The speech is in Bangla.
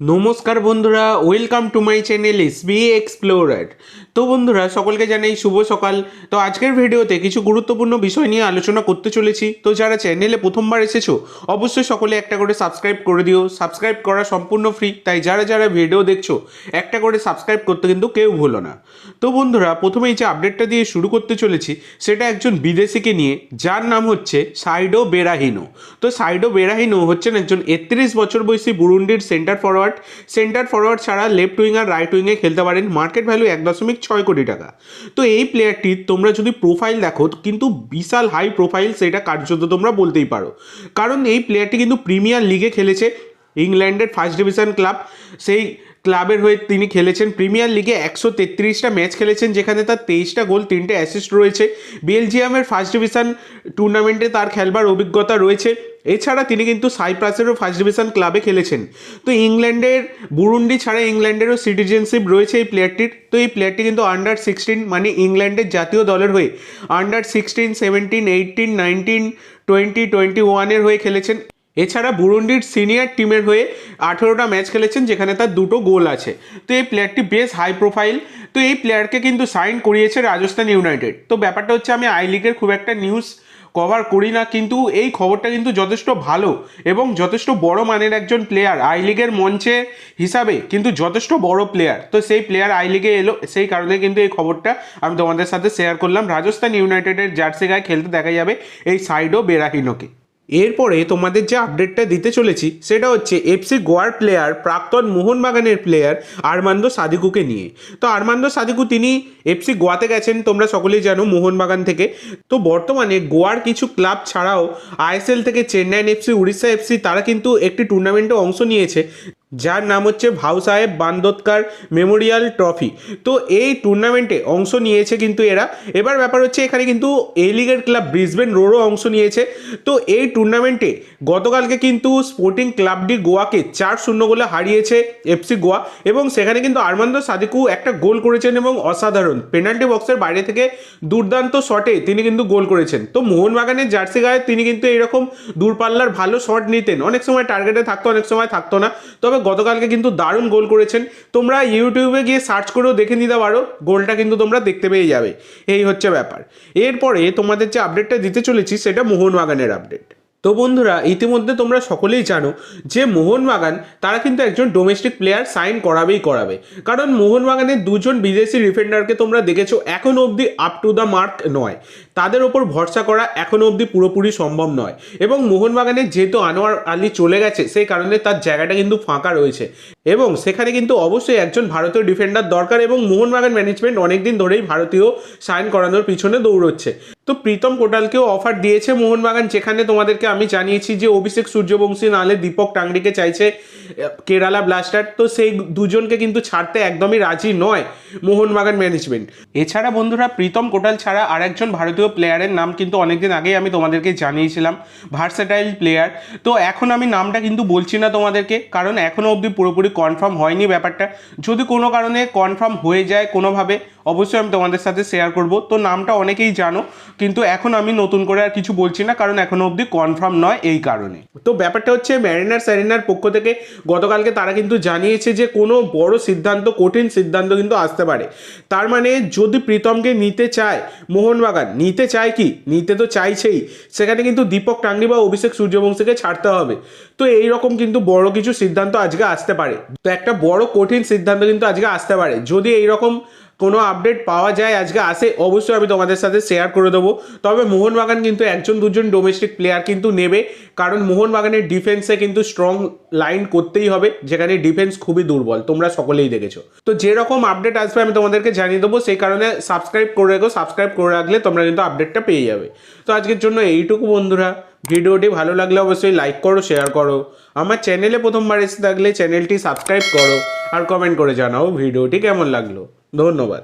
নমস্কার বন্ধুরা welcome to my channel S B explorer তো বন্ধুরা, সকলকে জানাই শুভ সকাল। তো আজকের ভিডিওতে কিছু গুরুত্বপূর্ণ বিষয় নিয়ে আলোচনা করতে চলেছি। তো যারা চ্যানেলে প্রথমবার এসেছ, অবশ্যই সকলে একটা করে সাবস্ক্রাইব করে দিও। সাবস্ক্রাইব করা সম্পূর্ণ ফ্রি তাই যারা যারা ভিডিও দেখছ, একটা করে সাবস্ক্রাইব করতে কিন্তু কেউ ভুলো না। তো বন্ধুরা, প্রথমেই যে আপডেটটা দিয়ে শুরু করতে চলেছি, সেটা একজন বিদেশিকে নিয়ে, যার নাম হচ্ছে সাইডো বেরাহিনো। তো সাইডো বেরাহিনো হচ্ছেন একজন একত্রিশ বছর বয়সী বুরুন্ডির সেন্টার ফরওয়ার্ড সেন্টার ফরওয়ার্ড ছাড়া লেফট উইং আর রাইট উইংয়ে খেলতে পারেন মার্কেট ভ্যালু এক দশমিক ছয় কোটি টাকা। তো এই প্লেয়ারটি তোমরা যদি প্রোফাইল দেখো, কিন্তু বিশাল হাই প্রোফাইল সেটা কার্যত তোমরা বলতেই পারো। কারণ এই প্লেয়ারটি কিন্তু প্রিমিয়ার লিগে খেলেছে ইংল্যান্ডের ফার্স্ট ডিভিশন ক্লাব। সেই ক্লাবের হয়ে তিনি খেলেছেন প্রিমিয়ার লিগে একশো তেত্রিশটা ম্যাচ খেলেছেন, যেখানে তার তেইশটা গোল, তিনটে অ্যাসিস্ট রয়েছে। বেলজিয়ামের ফার্স্ট ডিভিশন টুর্নামেন্টে তার খেলবার অভিজ্ঞতা রয়েছে। এছাড়া তিনি কিন্তু সাইপ্রাসেরও ফার্স্ট ডিভিশন ক্লাবে খেলেছেন। তো ইংল্যান্ডের, বুরুন্ডি ছাড়া ইংল্যান্ডেরও সিটিজেনশিপ রয়েছে এই প্লেয়ারটির। তো এই প্লেয়ারটি কিন্তু আন্ডার সিক্সটিন মানে ইংল্যান্ডের জাতীয় দলের হয়ে under sixteen seventeen eighteen nineteen twenty twenty ওয়ানের হয়ে খেলেছেন। এছাড়া বুরুন্ডির সিনিয়র টিমের হয়ে আঠেরোটা ম্যাচ খেলেছেন, যেখানে তার দুটো গোল আছে। তো এই প্লেয়ারটি বেশ হাই প্রোফাইল তো এই প্লেয়ারকে কিন্তু সাইন করিয়েছে রাজস্থান ইউনাইটেড তো ব্যাপারটা হচ্ছে আমি আই লিগের খুব একটা নিউজ কভার করি না, কিন্তু এই খবরটা কিন্তু যথেষ্ট ভালো এবং যথেষ্ট বড় মানের একজন প্লেয়ার আই লিগের মঞ্চে হিসাবে কিন্তু যথেষ্ট বড় প্লেয়ার তো সেই প্লেয়ার আই লিগে এলো, সেই কারণে কিন্তু এই খবরটা আমি তোমাদের সাথে শেয়ার করলাম। রাজস্থান ইউনাইটেডের জার্সি গায়ে খেলতে দেখা যাবে এই সাইডো বেরাহিনোকে এরপরে তোমাদের যে আপডেটটা দিতে চলেছি, সেটা হচ্ছে এফসি গোয়ার প্লেয়ার প্রাক্তন মোহনবাগানের প্লেয়ার আরমান্দ সাদিকুকে নিয়ে। তো আরমান্দ সাদিকু, তিনি এফসি গোয়াতে গেছেন, তোমরা সকলেই জানো মোহনবাগান থেকে। তো বর্তমানে গোয়ার কিছু ক্লাব ছাড়াও আইএসএল থেকে চেন্নাইন এফসি উড়িষ্যা এফসি তারা কিন্তু একটি টুর্নামেন্টে অংশ নিয়েছে। যার নাম হচ্ছে ভাউ সাহেব বান্দোদকার মেমোরিয়াল ট্রফি। তো এই টুর্নামেন্টে অংশ নিয়েছে কিন্তু এরা। এবার ব্যাপার হচ্ছে এখানে কিন্তু এই লিগের ক্লাব ব্রিসবেন রোডও অংশ নিয়েছে। তো এই টুর্নামেন্টে গতকালকে কিন্তু স্পোর্টিং ক্লাবটি গোয়াকে চার শূন্য গোলে হারিয়েছে এফসি গোয়া এবং সেখানে কিন্তু আরমান্দ সাদিকু একটা গোল করেছেন এবং অসাধারণ। পেনাল্টি বক্সের বাইরে থেকে দুর্দান্ত শটে তিনি কিন্তু গোল করেছেন। তো মোহনবাগানের জার্সি গায়ে তিনি কিন্তু এরকম দূরপাল্লার ভালো শট নিতেন। অনেক সময় টার্গেটে থাকতো, অনেক সময় থাকতো না। তবে গতকালকে কিন্তু দারুণ গোল করেছেন। তোমরা ইউটিউবে গিয়ে সার্চ করেও দেখে নিতে পারো, গোলটা কিন্তু তোমরা দেখতে পেয়ে যাবে। এই হচ্ছে ব্যাপার। এরপরে তোমাদের যে আপডেটটা দিতে চলেছি, সেটা মোহনবাগানের আপডেট তো বন্ধুরা, ইতিমধ্যে তোমরা সকলেই জানো যে মোহনবাগান তারা কিন্তু একজন ডোমেস্টিক প্লেয়ার সাইন করাবেই করাবে। কারণ মোহনবাগানের দুজন বিদেশি ডিফেন্ডারকে তোমরা দেখেছ এখনও অবধি আপ টু দ্য মার্ক নয়। তাদের ওপর ভরসা করা এখনও অবধি পুরোপুরি সম্ভব নয়। এবং মোহনবাগানের যেহেতু আনোয়ার আলী চলে গেছে, সেই কারণে তার জায়গাটা কিন্তু ফাঁকা রয়েছে। এবং সেখানে কিন্তু অবশ্যই একজন ভারতীয় ডিফেন্ডার দরকার এবং মোহনবাগান ম্যানেজমেন্ট অনেকদিন ধরেই ভারতীয় সাইন করানোর পিছনে দৌড়চ্ছে। তো প্রীতম কোটালকেও অফার দিয়েছে মোহনবাগান, যেখানে তোমাদেরকে আমি জানিয়েছি যে অভিষেক সূর্যবংশী নালে দীপক টাংরিকে চাইছে কেরালা ব্লাস্টার তো সেই দুজনকে কিন্তু ছাড়তে একদমই রাজি নয় মোহনবাগান ম্যানেজমেন্ট এছাড়া বন্ধুরা, প্রীতম কোটাল ছাড়া আর একজন ভারতীয় প্লেয়ারের নাম কিন্তু অনেকদিন আগেই আমি তোমাদেরকে জানিয়েছিলাম ভার্সেটাইল প্লেয়ার তো এখন আমি নামটা কিন্তু বলছি না তোমাদেরকে, কারণ এখনও অবধি পুরোপুরি কনফার্ম হয়নি ব্যাপারটা। যদি কোনো কারণে কনফার্ম হয়ে যায় কোনোভাবে অবশ্যই আমি তোমাদের সাথে শেয়ার করব। তো নামটা অনেকেই জানো, কিন্তু এখন আমি নতুন করে আর কিছু বলছি না, কারণ এখনও অবধি কনফার্ম নয় এই কারণে। তো ব্যাপারটা হচ্ছে ম্যারিনার স্যারিনার পক্ষ থেকে গতকালকে তারা কিন্তু জানিয়েছে যে কোনো বড় সিদ্ধান্ত, কঠিন সিদ্ধান্ত কিন্তু আসতে পারে। তার মানে যদি প্রীতমকে নিতে চায়, মোহনবাগান, নিতে চায় কি? নিতে তো চাইছেই। সেখানে কিন্তু দীপক টাঙ্গি বা অভিষেক সূর্যবংশীকে ছাড়তে হবে। তো এই রকম কিন্তু বড় কিছু সিদ্ধান্ত আজকে আসতে পারে। তো একটা বড় কঠিন সিদ্ধান্ত কিন্তু আজকে আসতে পারে। যদি এই রকম কোনো আপডেট পাওয়া যায় আজকে, আসে অবশ্যই আমি তোমাদের সাথে শেয়ার করে দেবো। তবে মোহনবাগান কিন্তু একজন দুজন ডোমেস্টিক প্লেয়ার কিন্তু নেবে, কারণ মোহনবাগানের ডিফেন্সে কিন্তু স্ট্রং লাইন করতেই হবে, যেখানে ডিফেন্স খুবই দুর্বল, তোমরা সকলেই দেখেছ। তো যেরকম আপডেট আসবে আমি তোমাদেরকে জানিয়ে দেবো, সেই কারণে সাবস্ক্রাইব করে রাখো সাবস্ক্রাইব করে রাখলে তোমরা কিন্তু আপডেটটা পেয়ে যাবে। তো আজকের জন্য এইটুকু বন্ধুরা, ভিডিওটি ভালো লাগলে অবশ্যই লাইক করো শেয়ার করো। আমার চ্যানেলে প্রথমবার এসে থাকলে চ্যানেলটি সাবস্ক্রাইব করো, আর কমেন্ট করে জানাও ভিডিওটি কেমন লাগল। ধন্যবাদ।